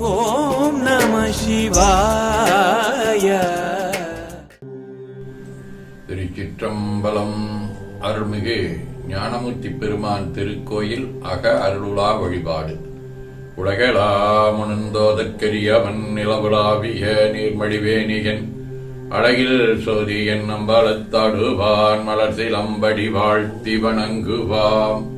ஓம் நம சிவாய. திருச்சிற்றம்பலம் அருள்மிகு ஞானமூர்த்தி பெருமான் திருக்கோயில் அக அருளுலா வழிபாடு. உலகலாமுணந்தோதற்கரியவன் நிலவுலாவிய நீர்மடிவேணியன் அழகில் சோதியன் நம்பளத்தாடுவான் மலர் சிலம்படி வாழ்த்தி வணங்குவாம்.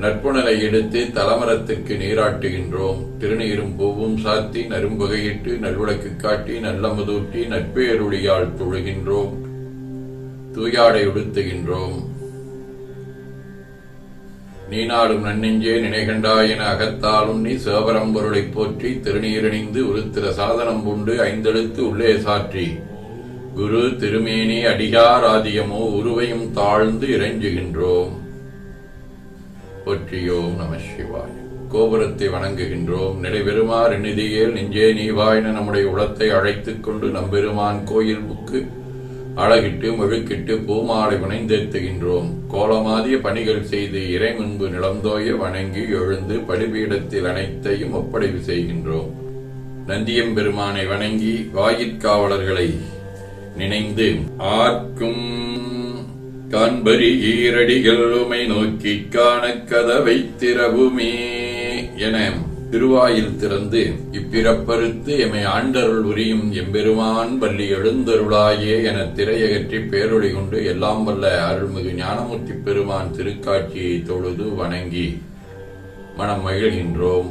நற்புணலை எடுத்து தலமரத்துக்கு நீராட்டுகின்றோம். திருநீரும் பூவும் சாத்தி நரும்புகையிட்டு நல்விளக்கு காட்டி நல்லமுதூட்டி நட்பேருளியால் தொழுகின்றோம். தூயாடை உடுத்துகின்றோம். நீ நாடும் நன்னெஞ்சே நினைகண்டாயின அகத்தாலும் நீ சிவபரம் பொருளைப் போற்றி திருநீரணிந்து உருத்திர சாதனம் பூண்டு ஐந்தெழுத்து உள்ளே சாற்றி. குரு திருமேனி அடிகாராதியமோ உருவையும் தாழ்ந்து இறைஞ்சுகின்றோம். போற்றியோம் நம சிவாய். கோபுரத்தை வணங்குகின்றோம். நிலைபெறுமாறு நிதியில் நெஞ்சே நீவாயின நம்முடைய உளத்தை அழைத்துக் கொண்டு நம்பெருமான் கோயில் புக்கு அழகிட்டு மெழுக்கிட்டு பூமாலை புனைந்தேத்துகின்றோம் கோலமாதிய பணிகள் செய்து இறை முன்பு நிலந்தோய வணங்கி எழுந்து பலிபீடத்தில் அனைத்தையும் ஒப்படைவு செய்கின்றோம். நந்தியம் பெருமானை வணங்கி வாயிற்காவலர்களை நினைந்து ஆர்க்கும் காண்பரி ஈரடிகள் உமை நோக்கி காண கதவை திறவுமே என திருவாயில் திறந்து இப்பிறப்பறுத்து எமை ஆண்டருள் உரியும் எம்பெருமான் பள்ளி எழுந்தருளாயே என திரையகற்றி பேரொழி கொண்டு எல்லாம் வல்ல அருள்மிகு ஞானமூர்த்தி பெருமான் திருக்காட்சியை தொழுது வணங்கி மனம் மகிழ்கின்றோம்.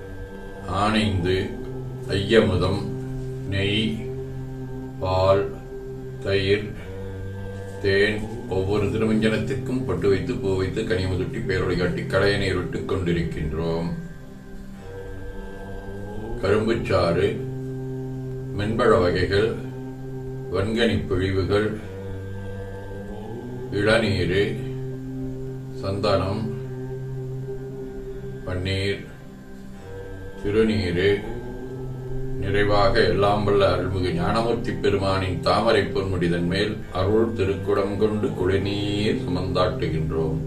ஆனைந்து ஐயமுதம் நெய் பால் தயிர் தேன் ஒவ்வொரு திருமஞ்சனத்திற்கும் பட்டு வைத்து பூ வைத்து கனிமுதுட்டி பேரொழி காட்டி கலையனை நீர் விட்டுக் கொண்டிருக்கின்றோம். கரும்புச்சாறு மென்பழ வகைகள் வன்கனி பிழிவுகள் இளநீர் சந்தனம் பன்னீர் சிறுநீரே. நிறைவாக எல்லாம் வல்ல அருள்மிகு ஞானமூர்த்தி பெருமானின் தாமரை பொன்முடிதன் மேல் அருள் திருக்குடம் கொண்டு குளிநீர் சுமந்தாட்டுகின்றோம்.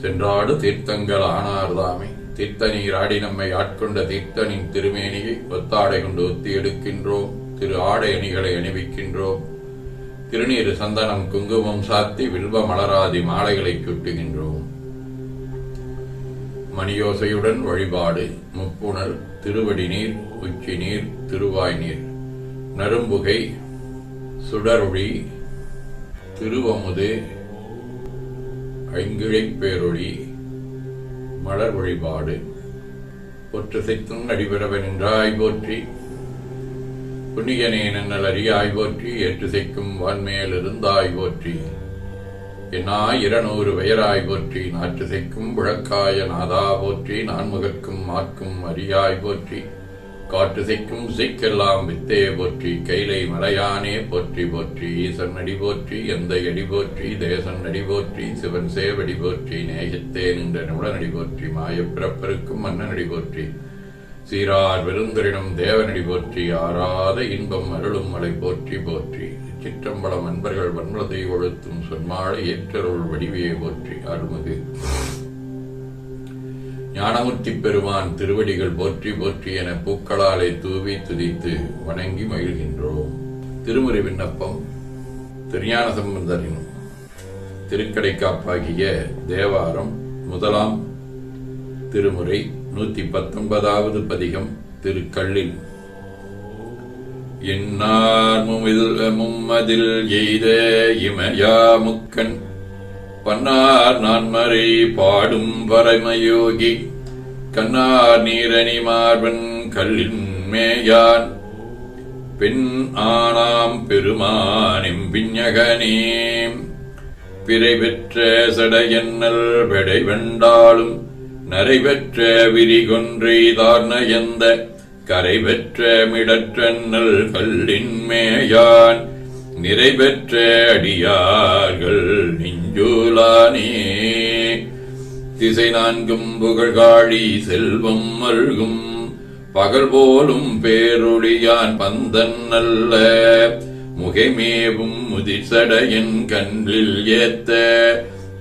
சென்றாடு தீர்த்தங்கள் ஆனார்தாமே. தீர்த்த நீராடி நம்மை ஆட்கொண்ட தீர்த்தனின் திருமேனியை ஒத்தாடை கொண்டு ஒத்தி எடுக்கின்றோம். திரு ஆடை அணிகளை அணிவிக்கின்றோம். திருநீர் சந்தனம் குங்குமம் சாத்தி வில்வ மலராதி மாலைகளை சுட்டுகின்றோம் மணியோசையுடன் வழிபாடு. முப்புணர் திருவடி நீர் உச்சி நீர் திருவாய் நீர் நரும்புகை சுடரொளி திருவமுது ஐங்கிழைப்பேரொழி மலர் வழிபாடு. பொற்றசைத்தும் நடிபெறவென்றாய் போற்றி. புண்ணியனே நன்னல் அறியாய் போற்றி. ஏற்றுசைக்கும் வான்மேல் இருந்தாய் போற்றி. என்னா இருநூறு வயராய் போற்றி நாற்றுசைக்கும் புழக்காய நாதா போற்றி நான்முகற்கும் மாற்கும் அரியாய் போற்றி. காற்றுசைக்கும் சிக்கெல்லாம் வித்தே போற்றி கைலை மலையானே போற்றி போற்றி ஈசன் அடி போற்றி எந்த அடி போற்றி தேசன் அடி போற்றி சிவன் சேவடி போற்றி நேயத்தே நின்ற நிமிடனடி போற்றி மாயப்பிறப்பருக்கும் மன்னனடி போற்றி. சீரார் விருந்தரிடம் தேவனடி போற்றி ஆறாத இன்பம் அருளும் மலை போற்றி போற்றி. சிற்றம்பலம் அன்பர்கள் வன்மலத்தை ஒழுத்தும் சொன்மாழை ஏற்றருள் வடிவையை போற்றி அருமது. ஞானமுத்தி பெருமான் திருவடிகள் போற்றி போற்றி என பூக்களாலே தூவி துதித்து வணங்கி மகிழ்கின்றோம். திருமுறை விண்ணப்பம் திருஞான சம்பந்தரின் திருக்கடைக்காப்பாகிய தேவாரம் முதலாம் திருமுறை நூத்தி பத்தொன்பதாவது பதிகம் திருக்கல்லில். இன்னார் முமில் மும்மதில் எய்த இமயா முக்கன் பன்னார் நான்மறை பாடும் பரமயோகி. கண்ணார் நீரணி மார்பன் கல்லின் மேயான். பெண் ஆனாம் பெருமானிம் பிஞகனேம் பிறை பெற்ற சடையன்னல் பெடை வெண்டாலும் நரை பெற்ற விரிகொன்றை தார்நயந்த. கரை பெற்ற மிடற்றன்னல் கல்லின் மேயான் நிறை பெற்ற அடியார்கள் நெஞ்சூலானே. திசை நான்கும் புகழ்காழி செல்வம் மல்கும் பகல் போலும் பேரொழியான் பந்தன் அல்ல. முகைமேவும் முதிர்சடையன் கண்ணில் ஏத்த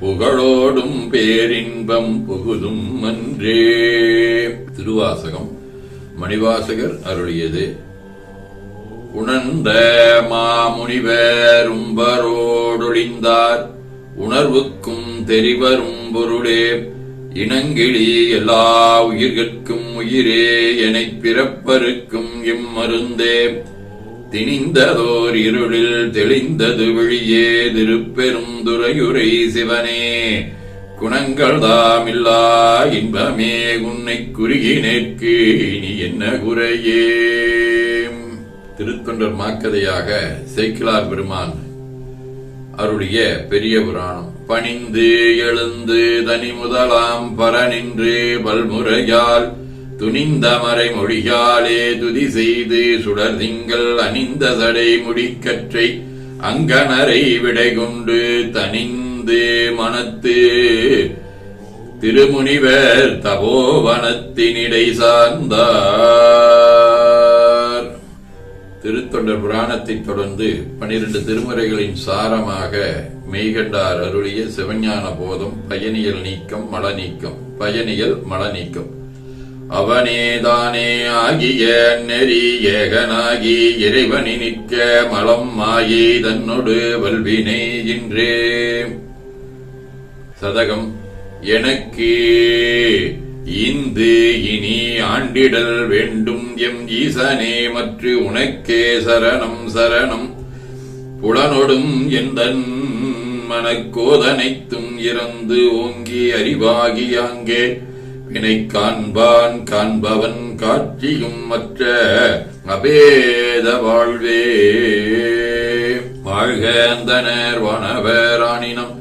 புகழோடும் பேரின்பம் புகுதும் அன்றே. திருவாசகம். மணிவாசகர் அருளியது. உணர்ந்த மாமுனிவர் உம்பரோடொழிந்தார். உணர்வுக்கும் தெரிவரும் பொருளே இனங்கிளி எல்லா உயிர்கட்கும் உயிரே எனப் பிறப்பருக்கும் இம்மருந்தே. திணிந்ததோர் இருளில் தெளிந்தது வெளியே திருப்பெருந்துறையுரை சிவனே. குணங்கள் தாமில்லா இன்பமே உன்னை குறுகினேற்கு இனி என்ன குறையே? திருத்தொண்டர் மாக்கதையாக சேக்கிலார் பெருமான் அருளிய பெரிய புராணம். பணிந்து எழுந்து தனி முதலாம் பரனின்று பல்முறையால் துணிந்த மறை மொழியாலே துதி செய்து சுடர் திங்கள் அணிந்த சடை முடிக்கற்றை அங்கனரை விடை கொண்டு தனிந்து மனத்து. திருமுனிவர் தபோவனத்தினிடை சார்ந்தார். திருத்தொண்டர் புராணத்தைத் தொடர்ந்து பனிரெண்டு திருமுறைகளின் சாரமாக மெய்கண்டார் அருளிய சிவஞான போதம் பயனியல் நீக்கம் மல நீக்கம் பயனியல் மல நீக்கம் அவனேதானே ஆகிய நெறி ஏகனாகி இறைவனி நிற்க மலம் மாயி தன்னொடு வல்வினை இன்றே. சதகம் எனக்கு இந்து இனி ஆண்டிடல் வேண்டும் எம் ஈசனே மற்று உனக்கே சரணம் சரணம். புலனொடும் எந்தன் மனக்கோதனைத்தும் இறந்து ஓங்கி அறிவாகி அங்கே வினை காண்பான் காண்பவன் காட்சியும் மற்ற அபேத வாழ்வே. வாழ்க அந்தனர் வனவராணினம்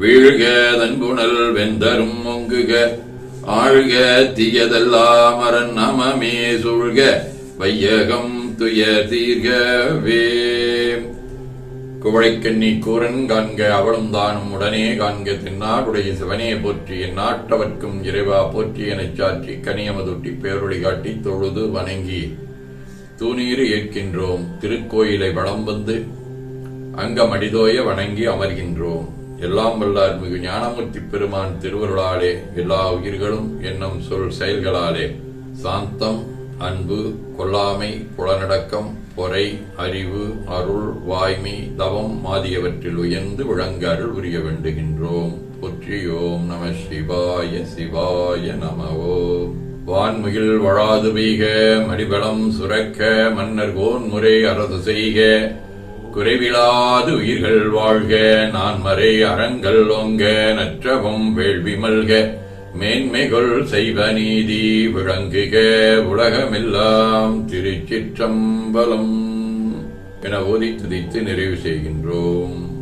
வீழ்க தன்புணல் வெந்தரும் ஒங்குக ஆழ்க தீயதெல்லாம் அரண் அமமே சூழ்க. வையகம் துய தீர்கவே. குவளைக்கண்ணி கூரன் காண்க அவளும் தானும் உடனே காண்க. தென்னாடுடைய சிவனே போற்றி என் நாட்டவர்க்கும் இறைவா போற்றி எனச் சாற்றி கனியமதொட்டி பேரொழி காட்டி தொழுது வணங்கி. தூணீர் ஏற்கின்றோம் திருக்கோயிலை வளம் வந்து அங்கமடிதோய வணங்கி அமர்கின்றோம். எல்லாம் வல்லார் மிகு ஞானமூர்த்தி பெருமான் திருவருளாலே எல்லா உயிர்களும் எண்ணம் சொல் செயல்களாலே. சாந்தம் அன்பு கொல்லாமை புலனடக்கம் பொறை அறிவு அருள் வாய்மை தவம் ஆகியவற்றில் உயர்ந்து விளங்க அருள் உரிய வேண்டுகின்றோம். போற்றியோம் நம சிவாய சிவாய நமவோ. வான்முகில் வழாது பெய்க மடிபலம் சுரக்க மன்னர் கோன்முறை அரசு செய்க. குறைவிலாது உயிர்கள் வாழ்க நான் மறை அறங்கள் ஓங்க நற்றவும் வேள்வி மல்க. மேன்மைகள் செய்வ நீதி விளங்குக உலகமெல்லாம் திருச்சிற்றம்பலம். என ஓதி துதித்து நிறைவு செய்கின்றோம்.